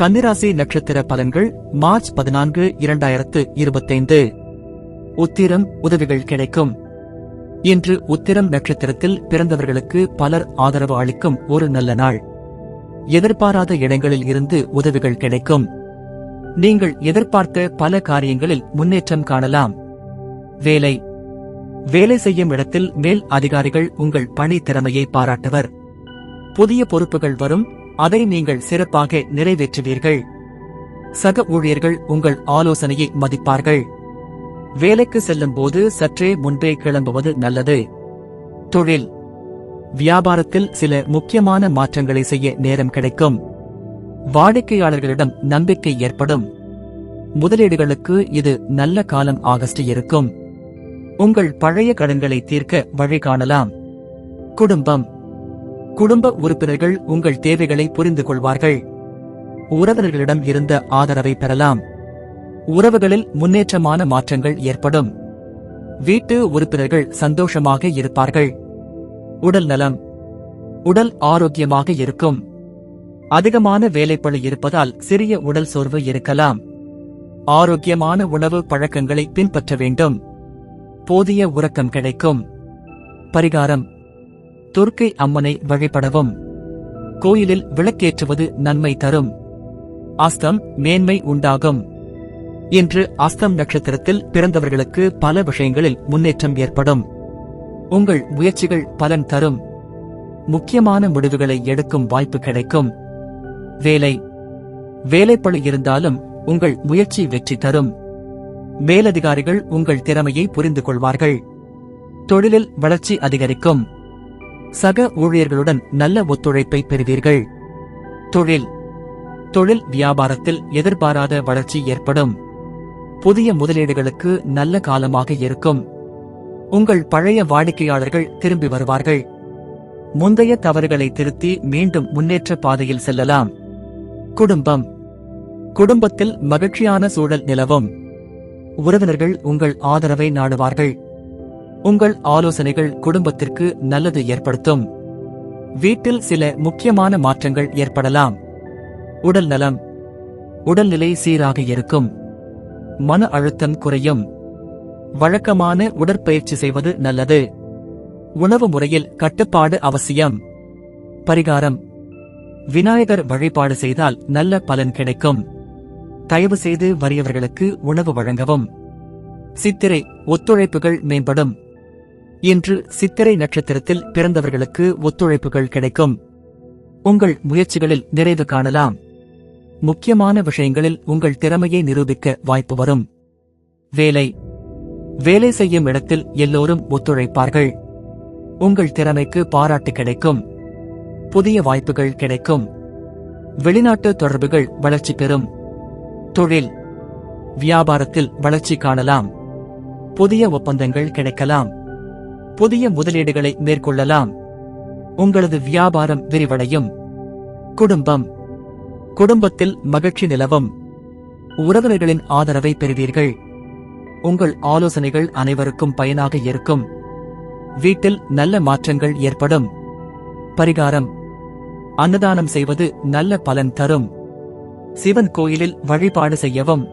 கன்னிராசி நட்சத்திர பலன்கள் மார்ச் பதினான்கு இரண்டாயிரத்து இருபத்தைந்து. உத்திரம் உதவிகள் கிடைக்கும். இன்று உத்திரம் நட்சத்திரத்தில் பிறந்தவர்களுக்கு பலர் ஆதரவு அளிக்கும் ஒரு நல்ல நாள். எதிர்பாராத இடங்களில் இருந்து உதவிகள் கிடைக்கும். நீங்கள் எதிர்பார்த்த பல காரியங்களில் முன்னேற்றம் காணலாம். வேலை. வேலை செய்யும் இடத்தில் மேல் அதிகாரிகள் உங்கள் பணி திறமையை பாராட்டுவர். புதிய பொறுப்புகள் வரும் அதை நீங்கள் சிறப்பாக நிறைவேற்றுவீர்கள். சக ஊழியர்கள் உங்கள் ஆலோசனையை மதிப்பார்கள். வேலைக்கு செல்லும் போது சற்றே முன்பே கிளம்புவது நல்லது. தொழில். வியாபாரத்தில் சில முக்கியமான மாற்றங்களை செய்ய நேரம் கிடைக்கும். வாடிக்கையாளர்களிடம் நம்பிக்கை ஏற்படும். முதலீடுகளுக்கு இது நல்ல காலம் ஆகஸ்ட் இருக்கும். உங்கள் பழைய கடன்களை தீர்க்க வழி காணலாம். குடும்பம். குடும்ப உறுப்பினர்கள் உங்கள் தேவைகளை புரிந்து கொள்வார்கள் உறவினர்களிடம் இருந்த ஆதரவை பெறலாம். உறவுகளில் முன்னேற்றமான மாற்றங்கள் ஏற்படும். வீட்டு உறுப்பினர்கள் சந்தோஷமாக இருப்பார்கள். உடல் நலம் உடல் ஆரோக்கியமாக இருக்கும். அதிகமான வேலைப்பழு இருப்பதால் சிறிய உடல் சோர்வு இருக்கலாம். ஆரோக்கியமான உணவு பழக்கங்களை பின்பற்ற வேண்டும். போதிய உறக்கம் கிடைக்கும். பரிகாரம் துர்க்கை அம்மனை வழிபடவும் கோயிலில் விளக்கேற்றுவது நன்மை தரும். அஸ்தம் மேன்மை உண்டாகும். இன்று அஸ்தம் நட்சத்திரத்தில் பிறந்தவர்களுக்கு பல விஷயங்களில் முன்னேற்றம் ஏற்படும். உங்கள் முயற்சிகள் பலன் தரும். முக்கியமான முடிவுகளை எடுக்கும் வாய்ப்பு கிடைக்கும். வேலை. வேலைப்பழு இருந்தாலும் உங்கள் முயற்சி வெற்றி தரும். மேலதிகாரிகள் உங்கள் திறமையை புரிந்து கொள்வார்கள். தொழிலில் வளர்ச்சி அதிகரிக்கும். சக ஊழியர்களுடன் நல்ல ஒத்துழைப்பை பெறுவீர்கள். தொழில். தொழில் வியாபாரத்தில் எதிர்பாராத வளர்ச்சி ஏற்படும். புதிய முதலீடுகளுக்கு நல்ல காலமாக இருக்கும். உங்கள் பழைய வாடிக்கையாளர்கள் திரும்பி வருவார்கள். முந்தைய தவறுகளை திருத்தி மீண்டும் முன்னேற்ற பாதையில் செல்லலாம். குடும்பம். குடும்பத்தில் மகிழ்ச்சியான சூழல் நிலவும். உறவினர்கள் உங்கள் ஆதரவை நாடுவார்கள். உங்கள் ஆலோசனைகள் குடும்பத்திற்கு நல்லது ஏற்படுத்தும். வீட்டில் சில முக்கியமான மாற்றங்கள் ஏற்படலாம். உடல் நலம். உடல்நிலை சீராக இருக்கும். மன அழுத்தம் குறையும். வழக்கமான உடற்பயிற்சி செய்வது நல்லது. உணவு முறையில் கட்டுப்பாடு அவசியம். பரிகாரம். விநாயகர் வழிபாடு செய்தால் நல்ல பலன் கிடைக்கும். தயவு செய்து வறியவர்களுக்கு உணவு வழங்கவும். சித்திரை ஒத்துழைப்புகள் மேம்படும். இன்று சித்திரை நட்சத்திரத்தில் பிறந்தவர்களுக்கு ஒத்துழைப்புகள் கிடைக்கும். உங்கள் முயற்சிகளில் நிறைவு காணலாம். முக்கியமான விஷயங்களில் உங்கள் திறமையை நிரூபிக்க வாய்ப்பு வரும். வேலை. வேலை செய்யும் இடத்தில் எல்லோரும் ஒத்துழைப்பார்கள். உங்கள் திறமைக்கு பாராட்டு கிடைக்கும். புதிய வாய்ப்புகள் கிடைக்கும். வெளிநாட்டு தொடர்புகள் வளர்ச்சி பெறும். தொழில். வியாபாரத்தில் வளர்ச்சி காணலாம். புதிய ஒப்பந்தங்கள் கிடைக்கலாம். புதிய முதலீடுகளை மேற்கொள்ளலாம். உங்களது வியாபாரம் விரிவடையும். குடும்பம். குடும்பத்தில் மகிழ்ச்சி நிலவும். உறவினர்களின் ஆதரவை பெறுவீர்கள். உங்கள் ஆலோசனைகள் அனைவருக்கும் பயனாக இருக்கும். வீட்டில் நல்ல மாற்றங்கள் ஏற்படும். பரிகாரம். அன்னதானம் செய்வது நல்ல பலன் தரும். சிவன் கோயிலில் வழிபாடு செய்யவும்.